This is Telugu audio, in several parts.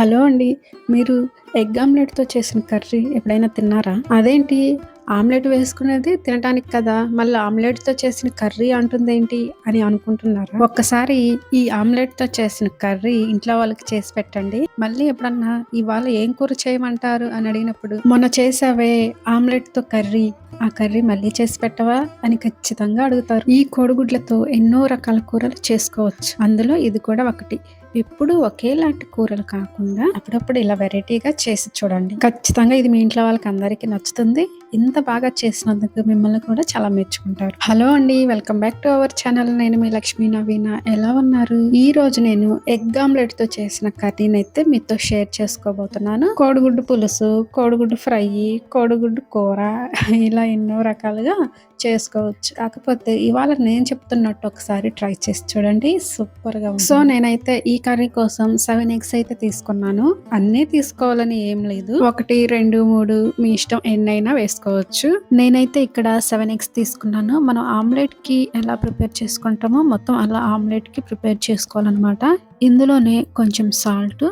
హలో అండి మీరు ఎగ్ ఆమ్లెట్తో చేసిన కర్రీ ఎప్పుడైనా తిన్నారా? అదేంటి ఆమ్లెట్ వేసుకునేది తినడానికి కదా మళ్ళీ ఆమ్లెట్తో చేసిన కర్రీ అంటుందేంటి అని అనుకుంటున్నారా? ఒక్కసారి ఈ ఆమ్లెట్తో చేసిన కర్రీ ఇంట్లో వాళ్ళకి చేసి పెట్టండి. మళ్ళీ ఎప్పుడన్నా ఇవాళ ఏం కూర చేయమంటారు అని అడిగినప్పుడు మొన్న చేసావే ఆమ్లెట్తో కర్రీ ఆ కర్రీ మళ్ళీ చేసి పెట్టవా? అని ఖచ్చితంగా అడుగుతారు. ఈ కోడిగుడ్లతో ఎన్నో రకాల కూరలు చేసుకోవచ్చు. అందులో ఇది కూడా ఒకటి. ఎప్పుడు ఒకేలాంటి కూరలు కాకుండా అప్పుడప్పుడు ఇలా వెరైటీగా చేసి చూడండి. ఖచ్చితంగా ఇది మీ ఇంట్లో వాళ్ళకి అందరికీ నచ్చుతుంది. ఇంత బాగా చేసినందుకు మిమ్మల్ని కూడా చాలా మెచ్చుకుంటారు. హలో అండి welcome back to our channel. నేను మీ లక్ష్మీ నవీన. ఎలా ఉన్నారు? ఈ రోజు నేను ఎగ్ ఆమ్లెట్తో చేసిన కర్రీని అయితే మీతో షేర్ చేసుకోబోతున్నాను. కోడిగుడ్డు పులుసు కోడిగుడ్డు ఫ్రై కోడిగుడ్డు కూర ఇలా ఎన్నో రకాలుగా చేసుకోవచ్చు. కాకపోతే ఇవాళ నేను చెప్తున్నట్టు ఒకసారి ట్రై చేసి చూడండి సూపర్గా సో నేనైతే ఈ కర్రీ కోసం సెవెన్ ఎగ్స్ అయితే తీసుకున్నాను. అన్నీ తీసుకోవాలని ఏం లేదు. ఒకటి రెండు మూడు మీ ఇష్టం ఎన్నైనా చేసుకోవచ్చు. నేనైతే ఇక్కడ సెవెన్ ఎగ్స్ తీసుకున్నాను. మనం ఆమ్లెట్కి ఎలా ప్రిపేర్ చేసుకుంటామో మొత్తం అలా ఆమ్లెట్కి ప్రిపేర్ చేసుకోవాలన్నమాట. ఇందులోనే కొంచెం సాల్ట్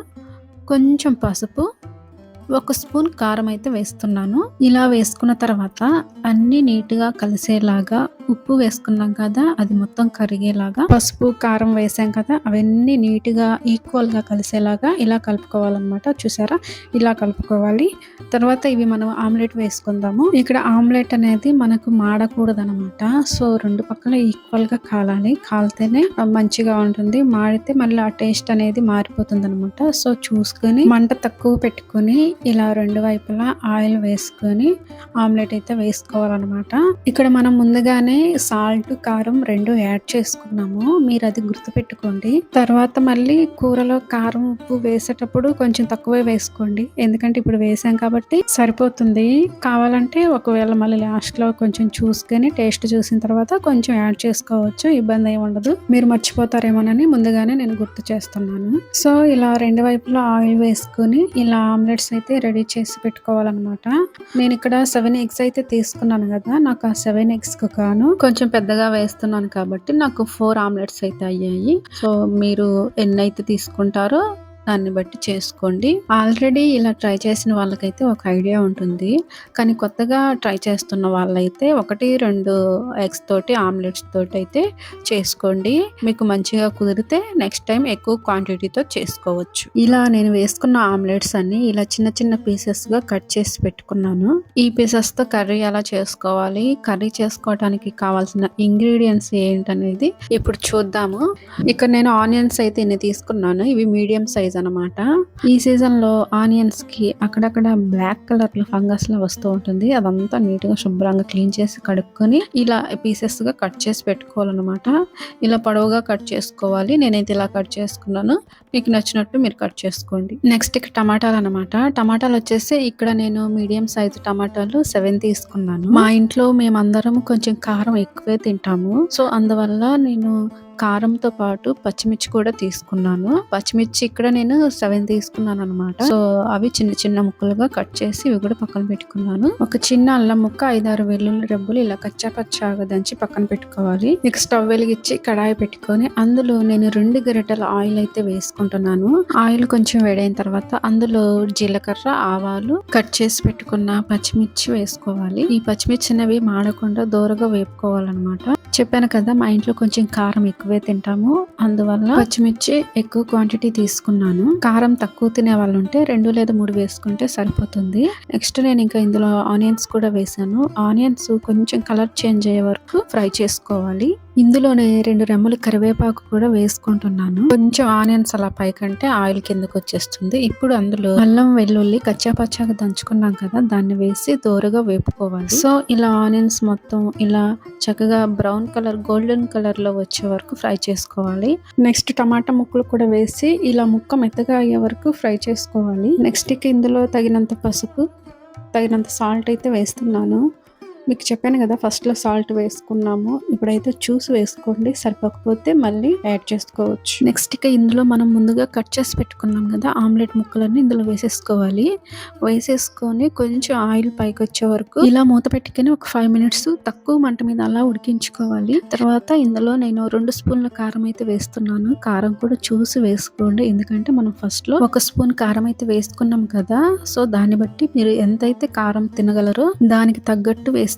కొంచెం పసుపు ఒక స్పూన్ కారం అయితే వేస్తున్నాను. ఇలా వేసుకున్న తర్వాత అన్ని నీట్గా కలిసేలాగా ఉప్పు వేసుకున్నాం కదా అది మొత్తం కరిగేలాగా. పసుపు కారం వేసాం కదా అవన్నీ నీట్గా ఈక్వల్గా కలిసేలాగా ఇలా కలుపుకోవాలన్నమాట. చూసారా? ఇలా కలుపుకోవాలి. తర్వాత ఇవి మనం ఆమ్లెట్ వేసుకుందాము. ఇక్కడ ఆమ్లెట్ అనేది మనకు మాడకూడదు అనమాట సో రెండు పక్కల ఈక్వల్గా కాలాలి. కాలితేనే మంచిగా ఉంటుంది. మాడితే మళ్ళీ ఆ టేస్ట్ అనేది మారిపోతుంది అనమాట సో చూసుకొని మంట తక్కువ పెట్టుకొని ఇలా రెండు వైపులా ఆయిల్ వేసుకొని ఆమ్లెట్ అయితే వేసుకోవాలన్నమాట. ఇక్కడ మనం ముందుగానే సాల్ట్ కారం రెండు యాడ్ చేసుకున్నాము. మీరు అది గుర్తుపెట్టుకోండి. తర్వాత మళ్ళీ కూరలో కారం ఉప్పు వేసేటప్పుడు కొంచెం తక్కువే వేసుకోండి. ఎందుకంటే ఇప్పుడు వేసాం కాబట్టి సరిపోతుంది. కావాలంటే ఒకవేళ మళ్ళీ లాస్ట్లో కొంచెం చూసుకొని టేస్ట్ చూసిన తర్వాత కొంచెం యాడ్ చేసుకోవచ్చు. ఇబ్బంది ఏమి ఉండదు. మీరు మర్చిపోతారేమోనని ముందుగానే నేను గుర్తు చేస్తున్నాను. సో ఇలా రెండు వైపులా ఆయిల్ వేసుకొని ఇలా ఆమ్లెట్స్ అయితే అయితే రెడీ చేసి పెట్టుకోవాలన్నమాట. నేను ఇక్కడ సెవెన్ ఎగ్స్ అయితే తీసుకున్నాను కదా నాకు ఆ సెవెన్ ఎగ్స్కు గాను కొంచెం పెద్దగా వేస్తున్నాను కాబట్టి నాకు ఫోర్ ఆమ్లెట్స్ అయితే అయ్యాయి. సో మీరు ఎన్ని అయితే తీసుకుంటారో దాన్ని బట్టి చేసుకోండి. ఆల్రెడీ ఇలా ట్రై చేసిన వాళ్ళకైతే ఒక ఐడియా ఉంటుంది. కానీ కొత్తగా ట్రై చేస్తున్న వాళ్ళైతే ఒకటి రెండు ఎగ్స్ తోటి ఆమ్లెట్స్ తోటి అయితే చేసుకోండి. మీకు మంచిగా కుదిరితే నెక్స్ట్ టైం ఎక్కువ క్వాంటిటీతో చేసుకోవచ్చు. ఇలా నేను వేసుకున్న ఆమ్లెట్స్ అన్ని ఇలా చిన్న చిన్న పీసెస్గా కట్ చేసి పెట్టుకున్నాను. ఈ పీసెస్తో కర్రీ ఎలా చేసుకోవాలి కర్రీ చేసుకోవడానికి కావాల్సిన ఇంగ్రీడియంట్స్ ఏంటనేది ఇప్పుడు చూద్దాము. ఇక్కడ నేను ఆనియన్స్ అయితే ఇన్ని తీసుకున్నాను. ఇవి మీడియం సైజ్ అనమాట. ఈ సీజన్లో ఆనియన్స్కి అక్కడక్కడ బ్లాక్ కలర్లో ఫంగస్ లా వస్తూ ఉంటుంది. అదంతా నీట్గా శుభ్రంగా క్లీన్ చేసి కడుక్కొని ఇలా పీసెస్గా కట్ చేసి పెట్టుకోవాలన్నమాట. ఇలా పొడవుగా కట్ చేసుకోవాలి. నేనైతే ఇలా కట్ చేసుకున్నాను. మీకు నచ్చినట్టు మీరు కట్ చేసుకోండి. నెక్స్ట్ ఇక్కడ టమాటాలు అనమాట. టమాటాలు వచ్చేసి ఇక్కడ నేను మీడియం సైజ్ టమాటాలు సెవెన్ తీసుకున్నాను. మా ఇంట్లో మేమందరం కొంచెం కారం ఎక్కువే తింటాము. సో అందువల్ల నేను కారంతో పాటు పచ్చిమిర్చి కూడా తీసుకున్నాను. పచ్చిమిర్చి ఇక్కడ నేను సెవెన్ తీసుకున్నాను అనమాట సో అవి చిన్న చిన్న ముక్కలుగా కట్ చేసి ఇవి కూడా పక్కన పెట్టుకున్నాను. ఒక చిన్న అల్లం ముక్క ఐదారు వెల్లుల్లి రెబ్బలు ఇలా కచ్చా పచ్చాగా దంచి పక్కన పెట్టుకోవాలి. నెక్స్ట్ స్టవ్ వెలిగించి కడాయి పెట్టుకొని అందులో నేను రెండు గరిటెల ఆయిల్ అయితే వేసుకుంటున్నాను. ఆయిల్ కొంచెం వేడైన తర్వాత అందులో జీలకర్ర ఆవాలు కట్ చేసి పెట్టుకున్న పచ్చిమిర్చి వేసుకోవాలి. ఈ పచ్చిమిర్చి అనేవి మాడకుండా దూరగా వేపుకోవాలన్నమాట. చెప్పాను కదా మా ఇంట్లో కొంచెం కారం ఎక్కువ తింటాము. అందువల్ల పచ్చిమిర్చి ఎక్కువ క్వాంటిటీ తీసుకున్నాను. కారం తక్కువ తినే వాళ్ళు ఉంటే రెండు లేదా మూడు వేసుకుంటే సరిపోతుంది. నెక్స్ట్ నేను ఇంకా ఇందులో ఆనియన్స్ కూడా వేసాను. ఆనియన్స్ కొంచెం కలర్ చేంజ్ అయ్యే వరకు ఫ్రై చేసుకోవాలి. ఇందులోనే రెండు రెమ్మలు కరివేపాకు కూడా వేసుకుంటున్నాను. కొంచెం ఆనియన్స్ అలా పైకంటే ఆయిల్ కిందకు వచ్చేస్తుంది. ఇప్పుడు అందులో అల్లం వెల్లుల్లి కచ్చాపచ్చాగా దంచుకున్నాం కదా దాన్ని వేసి దోరగా వేపుకోవాలి. సో ఇలా ఆనియన్స్ మొత్తం ఇలా చక్కగా బ్రౌన్ కలర్ గోల్డెన్ కలర్లో వచ్చే వరకు ఫ్రై చేసుకోవాలి. నెక్స్ట్ టమాటా ముక్కలు కూడా వేసి ఇలా ముక్క మెత్తగా అయ్యే వరకు ఫ్రై చేసుకోవాలి. నెక్స్ట్ ఇందులో తగినంత పసుపు తగినంత సాల్ట్ అయితే వేస్తున్నాను. మీకు చెప్పాను కదా ఫస్ట్లో సాల్ట్ వేసుకున్నాము. ఇప్పుడైతే చూసి వేసుకోండి సరిపోకపోతే మళ్ళీ యాడ్ చేసుకోవచ్చు. నెక్స్ట్ ఇక ఇందులో మనం ముందుగా కట్ చేసి పెట్టుకున్నాం కదా ఆమ్లెట్ ముక్కలన్నీ ఇందులో వేసేసుకోవాలి. వేసేసుకొని కొంచెం ఆయిల్ పైకి వచ్చే వరకు ఇలా మూత పెట్టుకొని ఒక ఫైవ్ మినిట్స్ తక్కువ మంట మీద అలా ఉడికించుకోవాలి. తర్వాత ఇందులో నేను రెండు స్పూన్ల కారం అయితే వేస్తున్నాను. కారం కూడా చూసి వేసుకోండి ఎందుకంటే మనం ఫస్ట్లో ఒక స్పూన్ కారం అయితే వేసుకున్నాం కదా సో దాన్ని బట్టి మీరు ఎంతైతే కారం తినగలరో దానికి తగ్గట్టు వేసుకోండి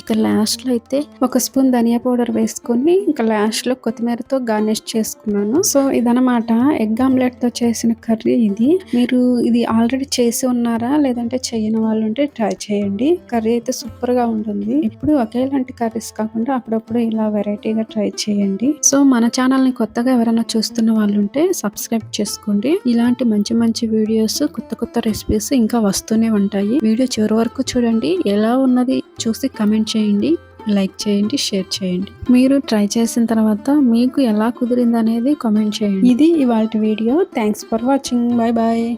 ఇక లాస్ట్లో అయితే ఒక స్పూన్ ధనియా పౌడర్ వేసుకొని ఇంకా లాస్ట్లో కొత్తిమీరతో గార్నిష్ చేసుకున్నాను. సో ఇదనమాట ఎగ్ ఆమ్లెట్తో చేసిన కర్రీ ఇది. మీరు ఇది ఆల్రెడీ చేసి ఉన్నారా? లేదంటే చేయని వాళ్ళు ఉంటే ట్రై చేయండి. కర్రీ అయితే సూపర్గా ఉంటుంది ఇప్పుడు ఒకేలాంటి కర్రీస్ కాకుండా అప్పుడప్పుడు ఇలా వెరైటీగా ట్రై చేయండి. సో మన ఛానల్ని కొత్తగా ఎవరైనా చూస్తున్న వాళ్ళు ఉంటే సబ్స్క్రైబ్ చేసుకోండి. ఇలాంటి మంచి మంచి వీడియోస్ కొత్త కొత్త రెసిపీస్ ఇంకా వస్తూనే ఉంటాయి. వీడియో చివరి వరకు చూడండి. ఎలా ఉన్నది చూసి కమెంట్ చేయండి లైక్ చేయండి షేర్ చేయండి. మీరు ట్రై చేసిన తర్వాత మీకు ఎలా కుదిరింది అనేది కామెంట్ చేయండి. ఇది ఇవాళ video. Thanks for watching bye bye